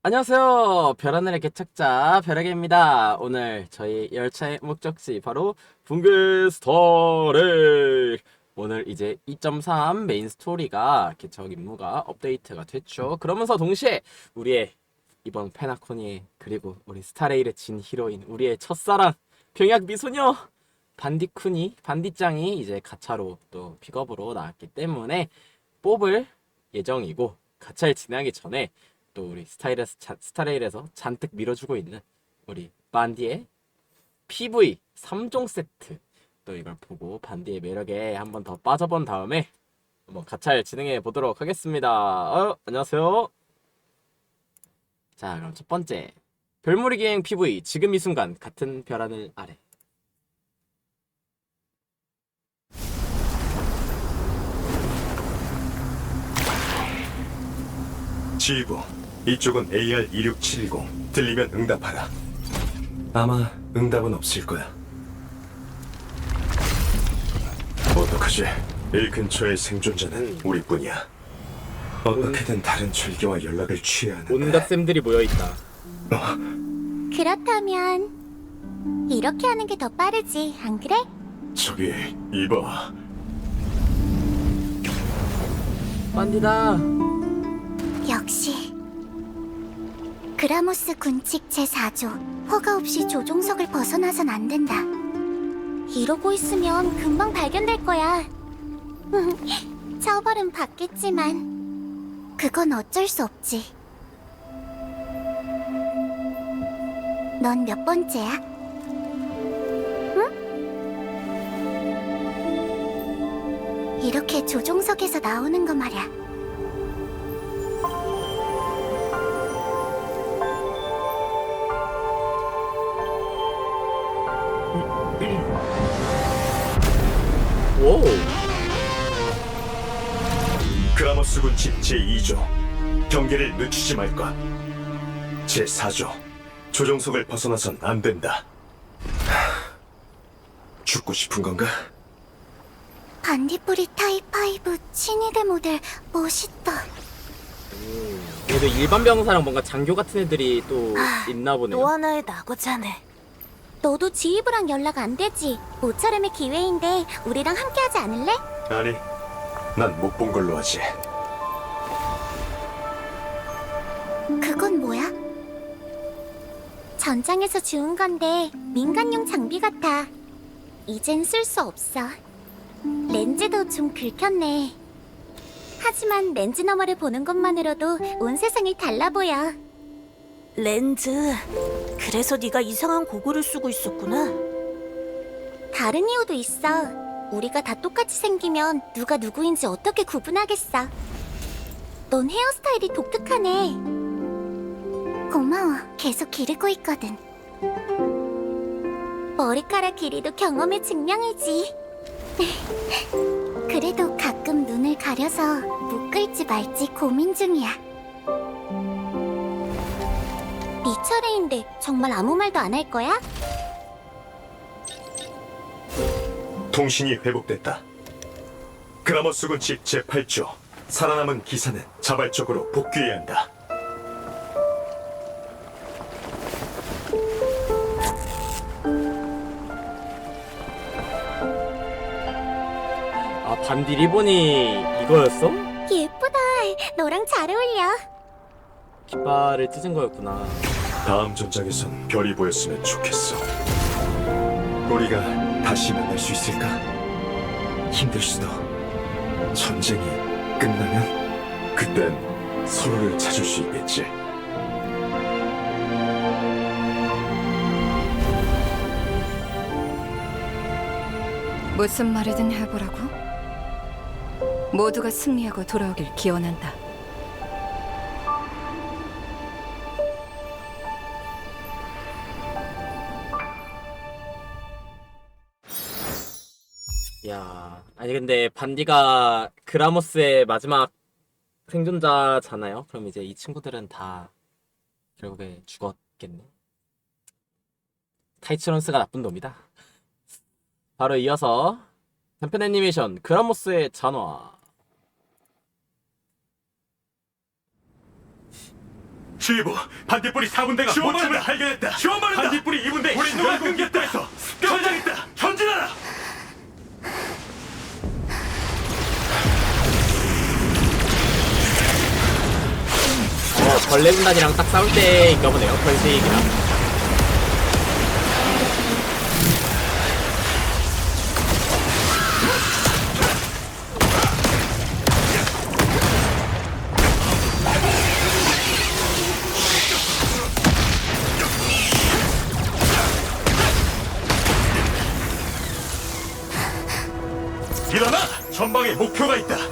안녕하세요. 별하늘의 개척자 벼락입니다. 오늘 저희 열차의 목적지 바로 붕괴 스토리. 오늘 이제 2.3 메인 스토리가 개척 임무가 업데이트가 됐죠. 그러면서 동시에 우리의 이번 페나코니 그리고 우리 스타레일의 진 히로인 우리의 첫사랑 병약 미소녀 반디쿤이 반디짱이 이제 가차로 또 픽업으로 나왔기 때문에 뽑을 예정이고 가차를 진행하기 전에 또 우리 스타일에서 자- 스타레일에서 잔뜩 밀어주고 있는 우리 반디의 PV 3종 세트 또 이걸 보고 반디의 매력에 한 번 더 빠져본 다음에 한번 가차를 진행해 보도록 하겠습니다. 어, 안녕하세요. 자, 그럼 첫 번째 별무리 기행 PV 지금 이 순간 같은 별 하늘 아래. 지휘부, 이쪽은 AR-2670. 들리면 응답하라. 아마 응답은 없을 거야. 어떡하지? 일 근처의 생존자는 우리뿐이야. 어떻게든 다른 출기와 연락을 취해야 하는데 온갖 쌤들이 모여 있다. 그렇다면 이렇게 하는 게 더 빠르지, 안 그래? 저기 이봐 반디다. 역시 그라모스 군칙 제4조 허가 없이 조종석을 벗어나선 안 된다. 이러고 있으면 금방 발견될 거야. 처벌은 받겠지만 그건 어쩔 수 없지. 넌 몇 번째야? 응? 이렇게 조종석에서 나오는 거 말이야. 군집 제2조 경계를 늦추지 말 것. 제4조 조종석을 벗어나선 안 된다. 하, 죽고 싶은 건가? 반딧불이 타입5 친위대 모델 멋있다. 그래도 일반 병사랑 뭔가 장교 같은 애들이 또 있나 보네요. 하나의 낙오자네. 너도 지휘부랑 연락 안 되지? 모처럼의 기회인데 우리랑 함께하지 않을래? 아니, 난 못 본 걸로 하지. 그건 뭐야? 전장에서 주운 건데 민간용 장비 같아. 이젠 쓸 수 없어. 렌즈도 좀 긁혔네. 하지만 렌즈 너머를 보는 것만으로도 온 세상이 달라 보여. 렌즈. 그래서 네가 이상한 고글을 쓰고 있었구나. 다른 이유도 있어. 우리가 다 똑같이 생기면 누가 누구인지 어떻게 구분하겠어. 넌 헤어스타일이 독특하네. 고마워. 계속 기르고 있거든. 머리카락 길이도 경험의 증명이지. 그래도 가끔 눈을 가려서 묶을지 말지 고민 중이야. 네 차례인데 정말 아무 말도 안 할 거야? 통신이 회복됐다. 그라모스 군집 제8조 살아남은 기사는 자발적으로 복귀해야 한다. 반디 리본이 이거였어? 예쁘다. 너랑 잘 어울려. 깃발을 찢은 거였구나. 다음 전장에선 별이 보였으면 좋겠어. 우리가 다시 만날 수 있을까? 힘들 수도. 전쟁이 끝나면 그땐 서로를 찾을 수 있겠지. 무슨 말이든 해보라고? 모두가 승리하고 돌아오길 기원한다. 야, 아니 근데 반디가 그라모스의 마지막 생존자잖아요. 그럼 이제 이 친구들은 다 결국에 죽었겠네. 타이츠론스가 나쁜 놈이다. 바로 이어서 단편 애니메이션 그라모스의 잔화. 주의보 반딧불이 4분대가 모침을 발견했다. 지원받는다 반딧불이 2분대 우리 누가 끊겼다. 해서 습격당했다. 전진하라. 어, 벌레 군단이랑 딱 싸울 때인가 보네요. 벌새이기랑. 목표가 있다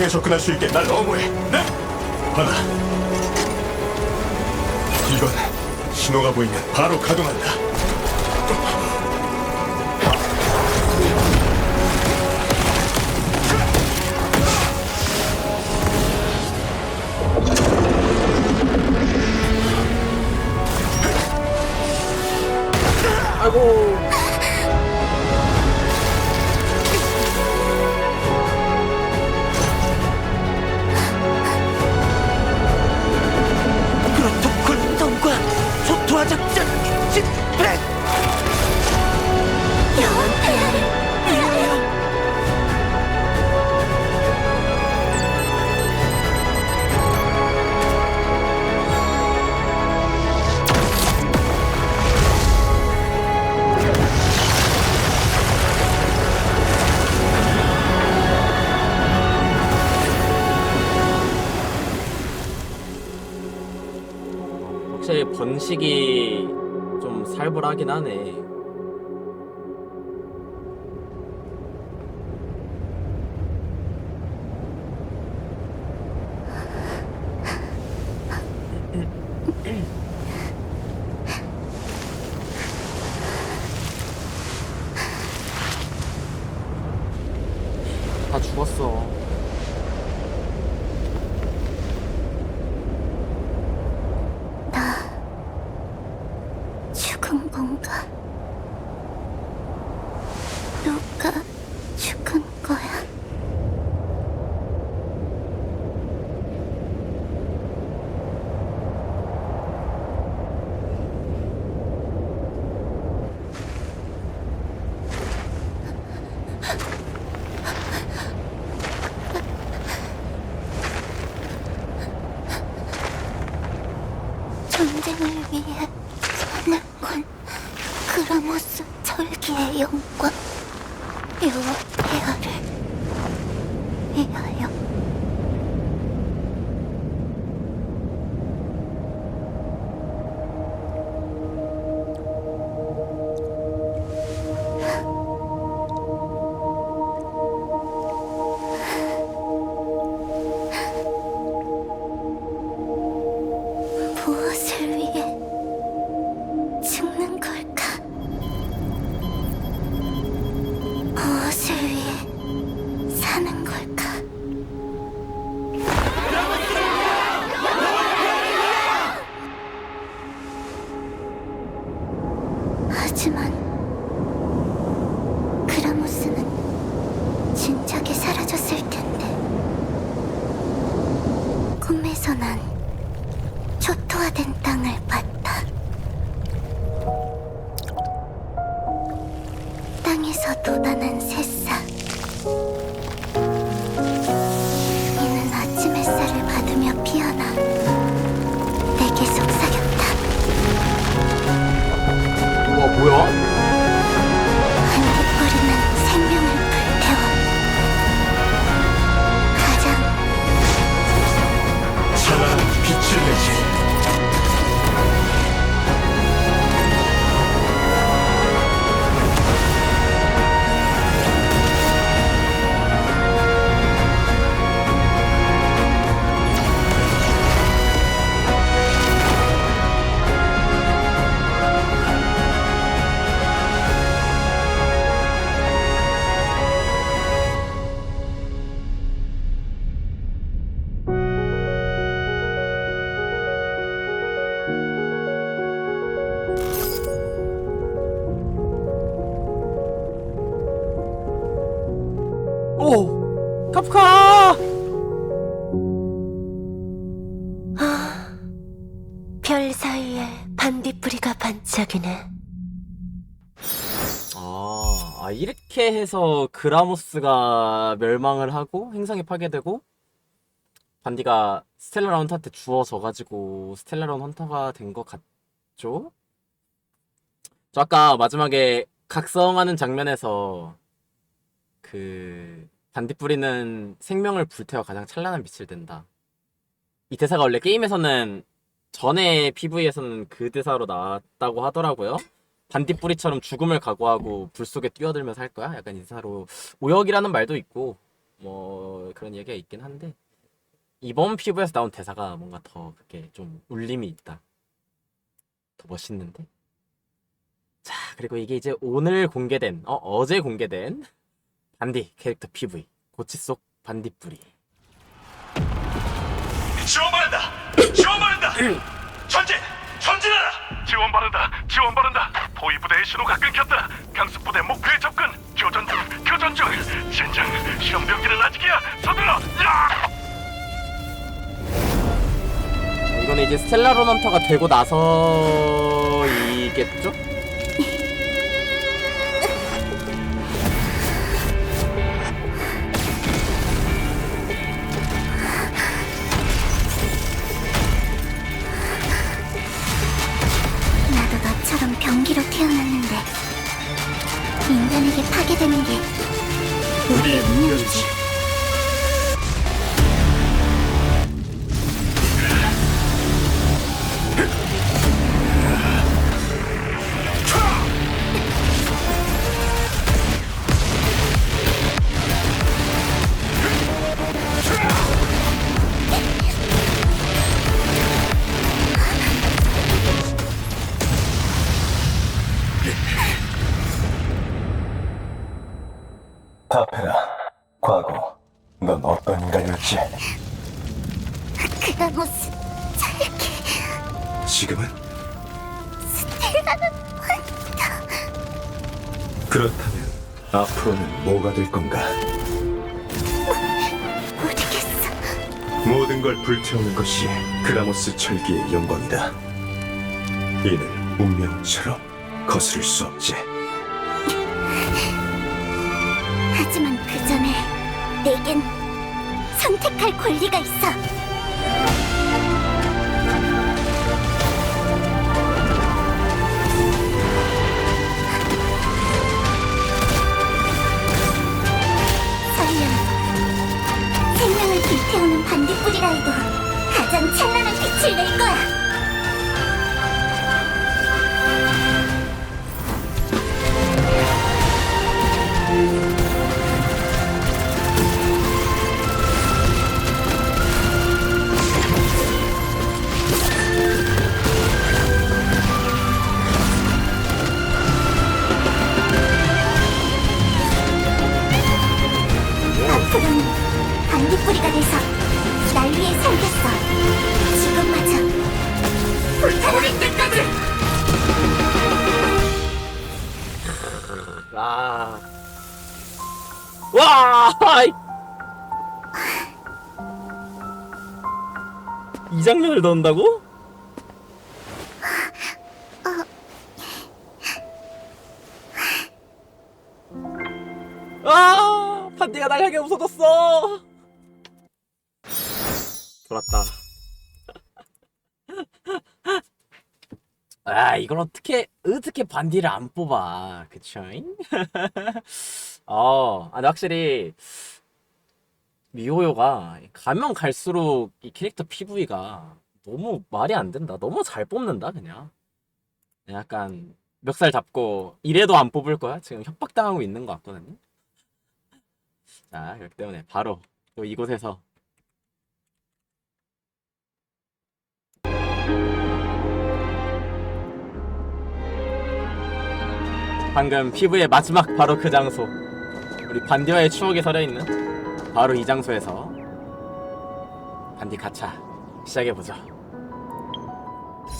2층에 접근할 수 있게 날 너무해. 네? 하나. 이건 신호가 보이면 바로 가동한다. 아이고 식이 좀 살벌하긴 하네. 아! 별 사이에 반딧불이가 반짝이네. 아, 아, 이렇게 해서 그라모스가 멸망을 하고 행성이 파괴되고 반디가 스텔라라운 헌터한테 주워져가지고 스텔라라운 헌터가 된 것 같죠? 저 아까 마지막에 각성하는 장면에서 그 반딧불이는 생명을 불태워 가장 찬란한 빛을 댄다. 이 대사가 원래 게임에서는 전에 PV에서는 그 대사로 나왔다고 하더라고요. 반딧불이처럼 죽음을 각오하고 불 속에 뛰어들면서 할 거야? 약간 인사로 오역이라는 말도 있고 뭐 그런 얘기가 있긴 한데 이번 피부에서 나온 대사가 뭔가 더 그렇게 좀 울림이 있다. 더 멋있는데? 자 그리고 이게 이제 오늘 공개된 어 어제 공개된 반디 캐릭터 PV 고치 속 반딧불이 지원 바란다. 지원 바란다. 전진. 전진하라. 지원 바란다. 지원 바란다. 포위 부대의 신호가 끊겼다. 강습 부대 목표에 접근. 교전 중. 교전 중. 젠장. 시험 병기는 아직이야. 서둘러. 야! 이거는 이제 스텔라 론 헌터가 되고 나서이겠죠? 파페라, 과거, 넌 어떤 인간이었지? 그라모스 찰키 지금은? 스텔라는 그렇다면 앞으로는 뭐가 될 건가? 모르겠어. 모든 걸 불태우는 것이 그라모스 철기의 영광이다. 이는 운명처럼 거스를 수 없지. 선택할 권리가 있어. 생명을 불태우는 반딧불이라 해도 가장 찬란한 빛을 낼 거야. 와! 이- 이 장면을 넣는다고? 아! 반디가 날 향해 웃어줬어! 돌았다. 아, 이걸 어떻게, 어떻게 반디를 안 뽑아. 그쵸?잉? 어, 아, 근데 확실히, 미호요가 가면 갈수록 이 캐릭터 PV가 너무 말이 안 된다. 너무 잘 뽑는다, 그냥. 약간, 멱살 잡고, 이래도 안 뽑을 거야? 지금 협박당하고 있는 것 같거든요. 자, 그렇기 때문에 바로 또 이곳에서 방금 피부의 마지막 바로 그 장소 우리 반디와의 추억이 서려있는 바로 이 장소에서 반디 가차 시작해보죠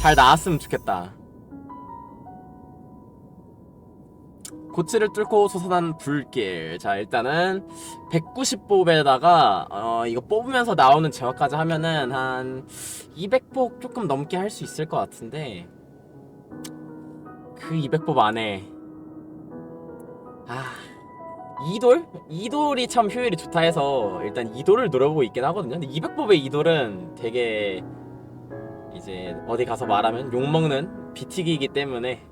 잘 나왔으면 좋겠다 고치를 뚫고 솟아난 불길. 자, 일단은 190뽑에다가 어 이거 뽑으면서 나오는 제어까지 하면은 한 200뽑 조금 넘게 할 수 있을 것 같은데 그 200뽑 안에 아 이돌? 이돌이 참 효율이 좋다 해서 일단 이돌을 노려보고 있긴 하거든요. 근데 200뽑의 이돌은 되게 이제 어디 가서 말하면 욕먹는 비티기이기 때문에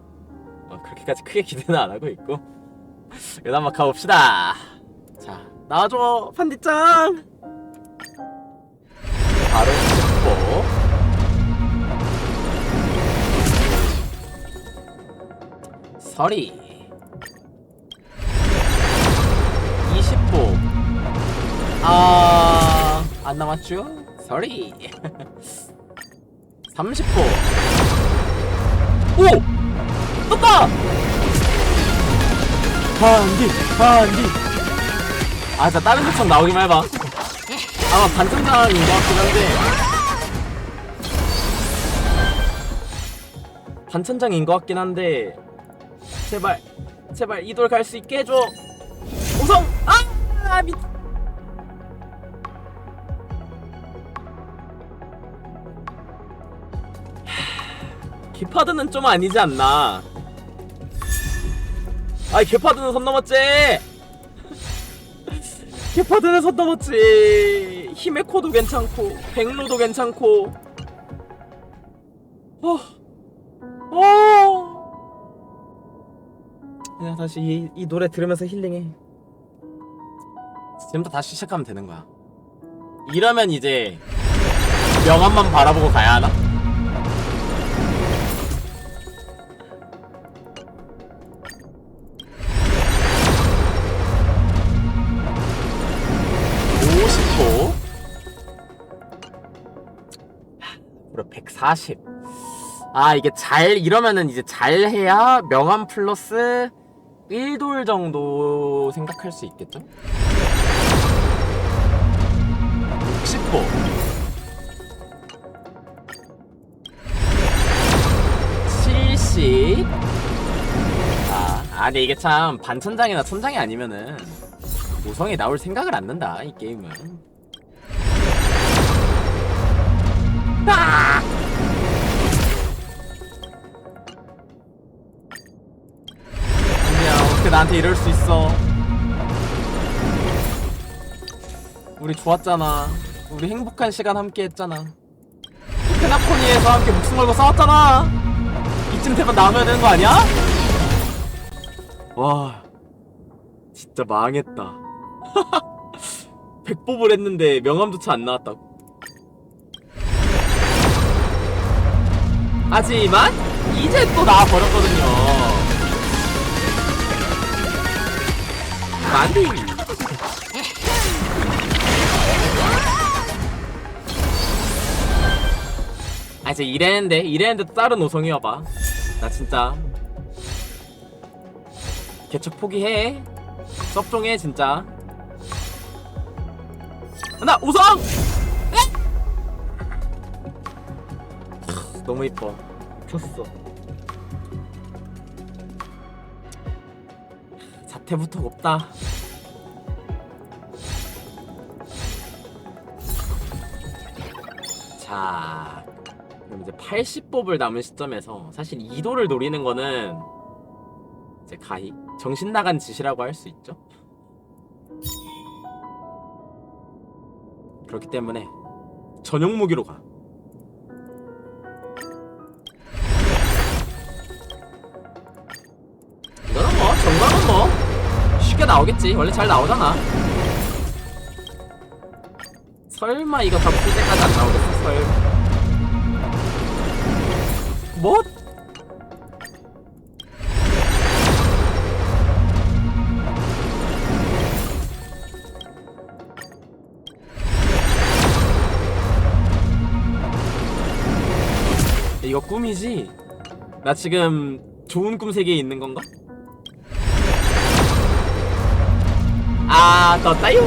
어, 그렇게까지 크게 기대는 안 하고 있고. 일단 한번 가봅시다. 자 나와줘 판디짱! 바로 10보 서리 아... 안 남았죠? 서리 30보 오! 떴다! 반디, 반디. 아, 자, 다른 특성 나오기만 해봐. 아마 반전장인 것 같긴 한데. 반천장인 것 같긴 한데. 제발, 제발 이 돌 갈 수 있게 해줘. 우성! 아! 미... 기파드는 좀 아니지 않나? 아이 개파드는 선 넘었지. 개파드는 선 넘었지. 힘의 코도 괜찮고 백로도 괜찮고. 어, 어. 그냥 다시 이, 이 노래 들으면서 힐링해. 지금부터 다시 시작하면 되는 거야. 이러면 이제 명함만 바라보고 가야 하나? 40. 아, 이게 잘, 이러면은 이제 잘 해야 명함 플러스 1돌 정도 생각할 수 있겠죠? 19. 아, 아니 이게 참 반천장이나 천장이 아니면은 모성이 나올 생각을 안 난다 이 게임은 나한테 이럴 수 있어. 우리 좋았잖아. 우리 행복한 시간 함께 했잖아. 페나코니에서 함께 목숨 걸고 싸웠잖아. 이쯤 되면 나와야 되는 거 아니야? 와, 진짜 망했다. 백법을 했는데 명함조차 안 나왔다고. 하지만 이제 또 나와 버렸거든요. 만디. 아 이제 이랬는데 이랬는데 또 다른 오성이어봐. 나 진짜 개척 포기해. 섭종해 진짜. 나 우성! 너무 이뻐. 켰어. 자태부터 없다. 자, 그럼 이제 80뽑을 남은 시점에서 사실 2도를 노리는 거는 이제 가히 정신 나간 짓이라고 할 수 있죠. 그렇기 때문에 전용 무기로 가. 나오겠지. 원래 잘 나오잖아. 설마 이거 다풀 때까지 안 나오겠어? 설마. 뭐? 이거 꿈이지? 나 지금 좋은 꿈 세계에 있는 건가? 아, 떴다요.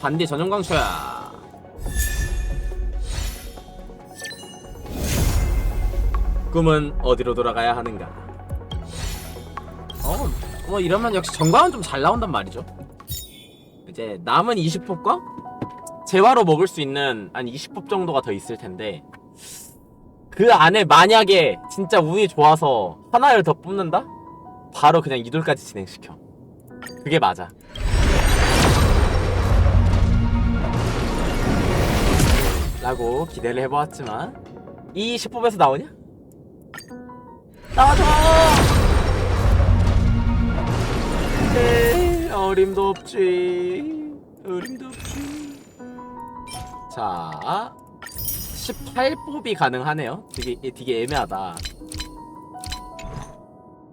반디 전용 강초야. 꿈은 어디로 돌아가야 하는가? 어, 뭐 이러면 역시 정광은 좀 잘 나온단 말이죠. 이제 남은 20법과 재화로 먹을 수 있는 한 20법 정도가 더 있을 텐데 그 안에 만약에 진짜 운이 좋아서 하나를 더 뽑는다? 바로 그냥 이돌까지 진행시켜. 그게 맞아. 라고 기대를 해보았지만 이 10법에서 나오냐? 나와줘! 어림도 없지. 어림도 없지. 자, 18뽑이 가능하네요. 되게 되게 애매하다.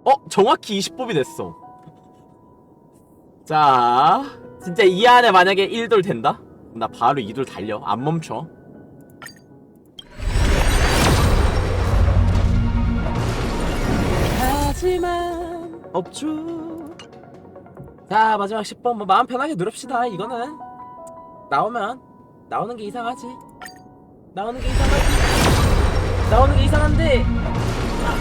어, 정확히 20뽑이 됐어. 자, 진짜 이 안에 만약에 1돌 된다? 나 바로 2돌 달려. 안 멈춰. 하지만 없죠. 자 마지막 10번 뭐 마음 편하게 누릅시다. 이거는 나오면 나오는 게 이상하지. 나오는 게 이상하지. 나오는 게 이상한데. 아.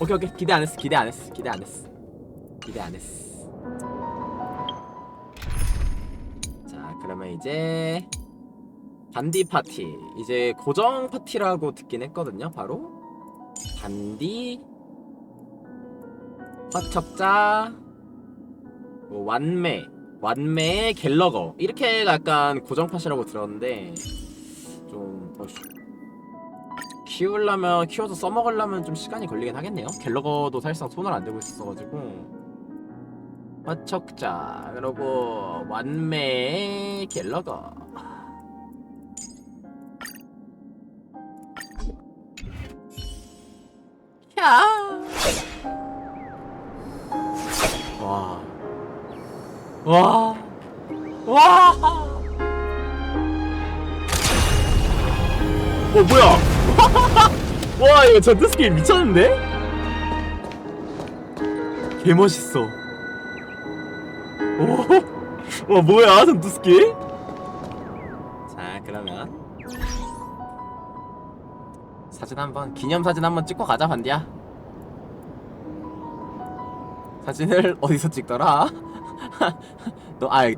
오케이 오케이 기대 안 했어. 기대 안 했어. 기대 안 했어. 기대 안 했어. 자 그러면 이제 반디 파티 이제 고정 파티라고 듣긴 했거든요. 바로 반디 화척자. 뭐 완매. 완매 갤러거. 이렇게 약간 고정 팟이라고 들었는데 좀 어, 씨. 키우려면 키워서 써먹으려면 좀 시간이 걸리긴 하겠네요. 갤러거도 사실상 손을 안 대고 있어가지고. 화척자. 그리고 완매 갤러거. 야. 와. 와. 어 뭐야? 와 이거 전투 스킬 미쳤는데? 개 멋있어. 오. 와 뭐야 전투 스킬? 자 그러면 사진 한번 기념 사진 한번 찍고 가자 반디야. 사진을 어디서 찍더라? 너 아, 여기.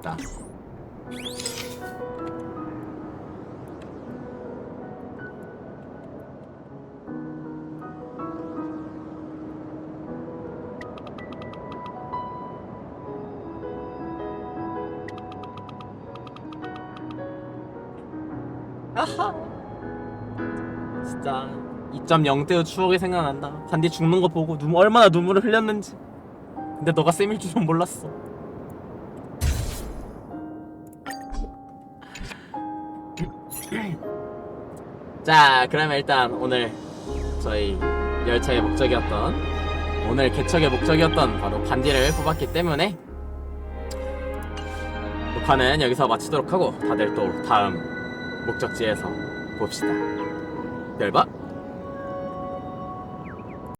아하. 진짜 2.0대의 추억이 생각난다. 반디 죽는 거 보고 눈, 얼마나 눈물을 흘렸는지. 근데 너가 쌤일 줄은 몰랐어. 자, 그러면 일단 오늘 저희 열차의 목적이었던 오늘 개척의 목적이었던 바로 반디를 뽑았기 때문에 녹화는 여기서 마치도록 하고 다들 또 다음 목적지에서 봅시다. 열바